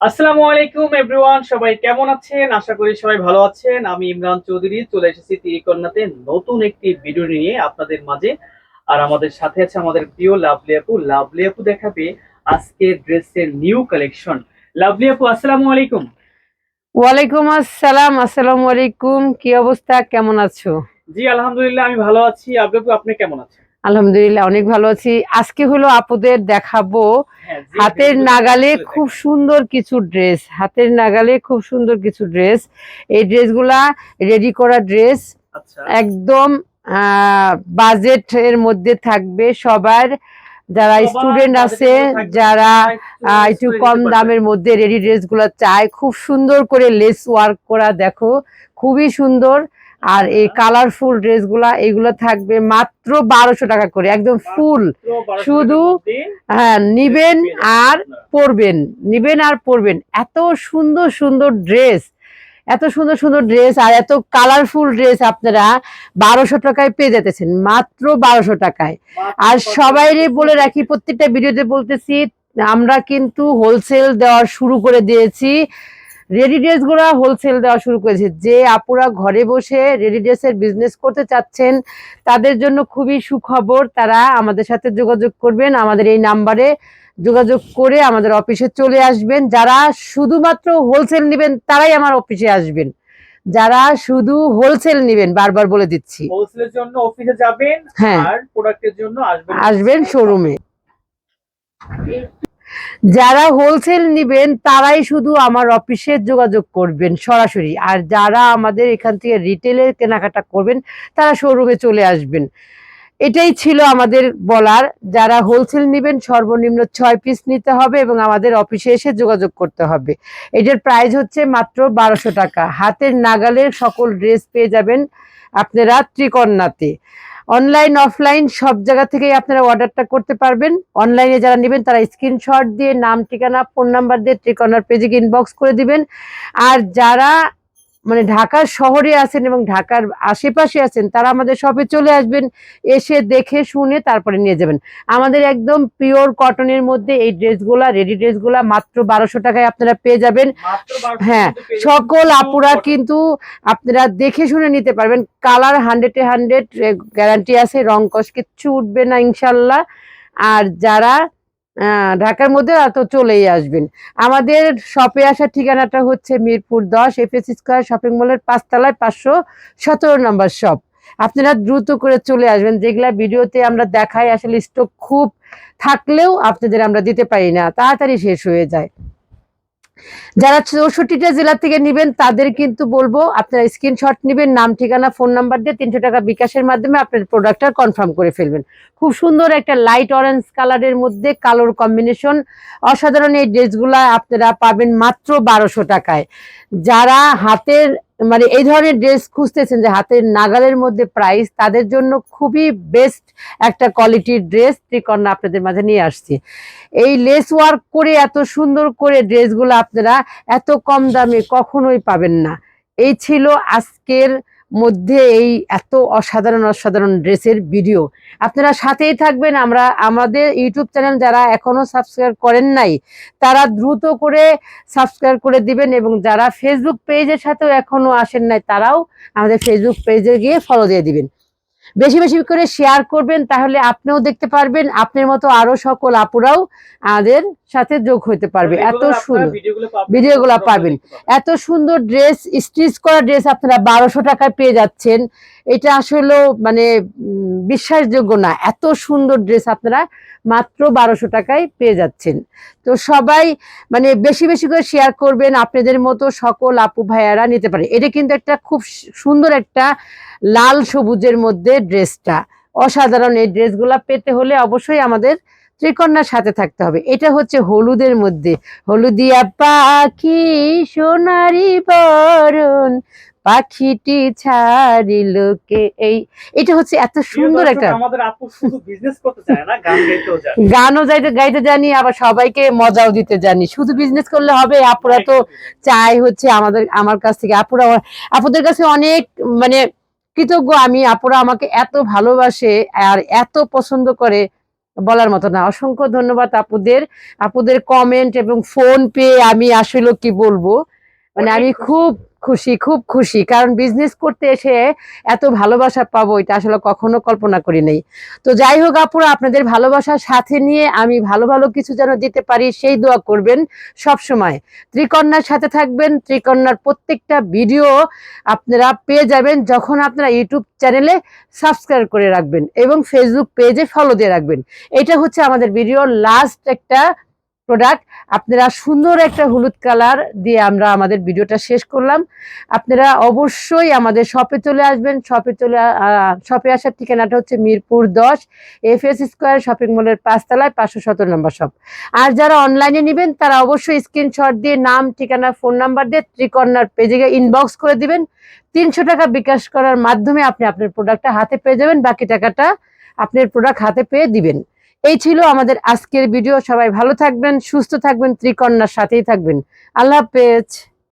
আসসালামু আলাইকুম এভরিওয়ান সবাই কেমন আছেন? আশা করি সবাই ভালো আছেন। আমি ইমরান চৌধুরী চলে এসেছি তিরিকন্যাতে নতুন একটি ভিডিও নিয়ে আপনাদের মাঝে। আর আমাদের সাথে আছে আমাদের প্রিয় লাভলি আপু। লাভলি আপু দেখাবে আজকের ড্রেসের নিউ কালেকশন লাভলি আপু আসসালামু আলাইকুম। ওয়ালাইকুম আসসালাম আসসালামু আলাইকুম। কি অবস্থা? কেমন আছো? জি আলহামদুলিল্লাহ আমি ভালো আছি। লাভলি আপু আপনি কেমন আছেন? আলহামদুলিল্লাহ অনেক ভালো আছি। আজকে হলো আপুদের দেখাবো হ্যাঁ, হাতের নাগালে খুব সুন্দর কিছু ড্রেস হাতের নাগালে খুব সুন্দর কিছু ড্রেস। এই ড্রেসগুলা রেডি করা ড্রেস। আচ্ছা। একদম বাজেট এর মধ্যে থাকবে সবার। যারা স্টুডেন্ট আছে যারা একটু কম দামের মধ্যে রেডি ড্রেসগুলো চায়। খুব সুন্দর করে লেস ওয়ার্ক করা দেখো। খুবই সুন্দর। আর এই আচ্ছা। কালারফুল ড্রেসগুলা এগুলো থাকবে মাত্র বারোশো টাকা করে একদম ফুল। শুধু হ্যাঁ নিবেন আর পরবেন। নিবেন আর পরবেন। এত সুন্দর সুন্দর ড্রেস এত সুন্দর সুন্দর ড্রেস আর এত কালারফুল ড্রেস আপনারা বারোশো টাকায় পেয়ে যেতেছেন মাত্র বারোশো টাকায়। আর সবাইরে বলে রাখি প্রত্যেকটা ভিডিওতে বলতেছি আমরা কিন্তু হোলসেল দেওয়া শুরু করে দিয়েছি। রেডি ড্রেসগুলা হোলসেল দেওয়া শুরু করেছে। যে আপুরা ঘরে বসে রেডি ড্রেসের বিজনেস করতে চাচ্ছেন তাদের জন্য খুবই সুখবর। তারা আমাদের সাথে যোগাযোগ করবেন আমাদের এই নাম্বারে যোগাযোগ করে আমাদের অফিসে চলে আসবেন। যারা শুধুমাত্র হোলসেল নেবেন তারাই আমার অফিসে আসবেন। যারা শুধু হোলসেল নেবেন বারবার বলে দিচ্ছি। হোলসেলের জন্য অফিসে যাবেন হ্যাঁ। আর প্রোডাক্টের জন্য আসবেন। আসবেন শোরুমে যারা হোলসেল নিবেন, তারাই শুধু আমার অফিসে যোগাযোগ করবেন সরাসরি। আর যারা আমাদের এখান থেকে রিটেলের কেনাকাটা করবেন, তারা শোরুমে চলে আসবেন। এটাই ছিল আমাদের বলার। যারা হোলসেল নেবেন, সর্বনিম্ন ছয় পিস নিতে হবে এবং আমাদের অফিসে এসে যোগাযোগ করতে হবে। এটার প্রাইস হচ্ছে মাত্র বারোশো টাকা। হাতের নাগালের সকল ড্রেস পেয়ে যাবেন আপনারা ত্রিকন্যাতে অনলাইন অফলাইন সব জায়গা থেকেই আপনারা অর্ডারটা করতে পারবেন। অনলাইনে যারা নেবেন, তারা স্ক্রিনশট দিয়ে, নাম, ঠিকানা ফোন নাম্বার দিয়ে ট্রিকনার পেজে ইনবক্স করে দিবেন। আর যারা মানে ঢাকার শহরে আছেন এবং ঢাকার আশেপাশে আছেন তারা আমাদের শপে চলে আসবেন এসে দেখে শুনে তারপরে নিয়ে যাবেন। আমাদের একদম পিওর কটনের মধ্যে এই ড্রেসগুলা রেডি ড্রেসগুলা মাত্র বারোশো টাকায় আপনারা পেয়ে যাবেন। হ্যাঁ, সকল আপুরা কিন্তু আপনারা দেখে শুনে নিতে পারবেন। কালার হান্ড্রেডে হান্ড্রেড গ্যারান্টি আছে রং কস কিচ্ছু উঠবে না ইনশাল্লাহ। আর যারা ঢাকার মধ্যে তো চলেই আসবেন। আমাদের শপে আসার ঠিকানাটা হচ্ছে মিরপুর দশ এফএস স্কোয়ার শপিং মলের পাঁচতলায় পাঁচশো সতেরো নম্বর শপ আপনারা দ্রুত করে চলে আসবেন। যেগুলা ভিডিওতে আমরা দেখাই, আসলে স্টক খুব থাকলেও আপনাদের আমরা দিতে পারি না। তাড়াতাড়ি শেষ হয়ে যায়। যারা চৌষট্টিটা জেলা থেকে নেবেন, তাদের কিন্তু বলব আপনারা স্ক্রিনশট নেবেন, নাম, ঠিকানা ফোন নাম্বার দিয়ে তিনশো টাকা বিকাশের মাধ্যমে আপনার প্রোডাক্টটা কনফার্ম করে ফেলবেন। খুব সুন্দর একটা লাইট অরেঞ্জ কালারের মধ্যে কালোর কম্বিনেশন অসাধারণ এই ড্রেসগুলা আপনারা পাবেন মাত্র বারোশো টাকায়। যারা হাতের মানে এই ধরনের ড্রেস খুঁজতেছেন যে হাতের নাগালের মধ্যে প্রাইস তাদের জন্য খুবই বেস্ট একটা কোয়ালিটির ড্রেস ত্রিকন্যা আপনাদের মাঝে নিয়ে আসছি। এই লেস ওয়ার্ক করে এত সুন্দর করে ড্রেসগুলো আপনারা এত কম দামে কখনোই পাবেন না। এই ছিল আজকের মধ্যে এই এত অসাধারণ অসাধারণ ড্রেসের ভিডিও। আপনারা সাথেই থাকবেন, আমরা, আমাদের ইউটিউব চ্যানেল যারা এখনও সাবস্ক্রাইব করেন নাই, তারা দ্রুত করে সাবস্ক্রাইব করে দিবেন এবং যারা ফেসবুক পেজের সাথেও এখনও আসেন নাই, তারাও আমাদের ফেসবুক পেজে গিয়ে ফলো দিয়ে দিবেন। বেশি বেশি করে শেয়ার করবেন তাহলে আপনিও দেখতে পারবেন আপনার মতো আরও সকল আপুরাও আমাদের সাথে যোগ হতে পারবে। এত সুন্দর ভিডিওগুলো পাবেন, পাবেন। এত সুন্দর ড্রেস স্টিচ করা ড্রেস আপনারা বারোশো টাকায় পেয়ে যাচ্ছেন। এটা আসলে মানে বিশ্বাসযোগ্য না। এত সুন্দর ড্রেস আপনারা মাত্র বারোশো টাকায় পেয়ে যাচ্ছেন। তো সবাই মানে বেশি বেশি করে শেয়ার করবেন আপনাদের মতো সকল আপু ভাইয়ারা নিতে পারে। এটা কিন্তু একটা খুব সুন্দর একটা লাল সবুজের মধ্যে ড্রেসটা। অসাধারণ এই ড্রেসগুলা পেতে হলে অবশ্যই আমাদের ত্রিকন্যার সাথে থাকতে হবে। এটা হচ্ছে হলুদের মধ্যে। হলুদিয়া পাখি সোনারি বরণ পাখিটি ছাড়িল কে এই। এটা হচ্ছে এত সুন্দর একটা আমাদের আপু শুধু বিজনেস করতে চায় না গান গাইতেও যায় গানও যাইতে গাইতে জানি আবার সবাইকে মজাও দিতে জানি। শুধু বিজনেস করলে হবে আপুরা তো চাই হচ্ছে আমাদের আমার কাছ থেকে। আপুরা আপুদের কাছে অনেক মানে কৃতজ্ঞ আমি, আপুরা আমাকে এত ভালোবাসে আর এত পছন্দ করে বলার মতো না। অসংখ্য ধন্যবাদ আপুদের। আপুদের কমেন্ট এবং ফোন পেয়ে আমি আসলে কি বলব? মানে আমি খুব খুশি খুব খুশি। কারণ বিজনেস করতে এসে এত ভালোবাসা পাবো এটা আসলে কখনো কল্পনা করি নাই। তো যাই হোক আপুরা আপনাদের ভালোবাসার সাথে নিয়ে আমি ভালো ভালো কিছু যেন দিতে পারি সেই দোয়া করবেন সব সময় ত্রিকন্যার সাথে থাকবেন ত্রিকন্যার প্রত্যেকটা ভিডিও আপনারা পেয়ে যাবেন যখন আপনারা ইউটিউব চ্যানেলে সাবস্ক্রাইব করে রাখবেন এবং ফেসবুক পেজে ফলো দিয়ে রাখবেন। এটা হচ্ছে আমাদের ভিডিওর লাস্ট একটা প্রোডাক্ট আপনারা সুন্দর একটা হলুদ কালার দিয়ে আমরা আমাদের ভিডিওটা শেষ করলাম। আপনারা অবশ্যই আমাদের শপে চলে আসবেন। শপে চলে শপে আসার ঠিকানাটা হচ্ছে মিরপুর দশ এফ এস স্কোয়ার শপিং মলের পাঁচতলায় পাঁচশো সতেরো নম্বর শপ আর যারা অনলাইনে নেবেন, তারা অবশ্যই স্ক্রিনশট দিয়ে নাম, ঠিকানা ফোন নাম্বার দিয়ে ত্রিকর্ণার পেজে গিয়ে ইনবক্স করে দিবেন। তিনশো টাকা বিকাশ করার মাধ্যমে আপনি আপনার প্রোডাক্টটা হাতে পেয়ে যাবেন। বাকি টাকাটা আপনার প্রোডাক্ট হাতে পেয়ে দিবেন। এই ছিল আমাদের আজকের ভিডিও সবাই ভালো থাকবেন, সুস্থ থাকবেন ত্রিকন্যার সাথেই থাকবেন। আল্লাহ হাফেজ।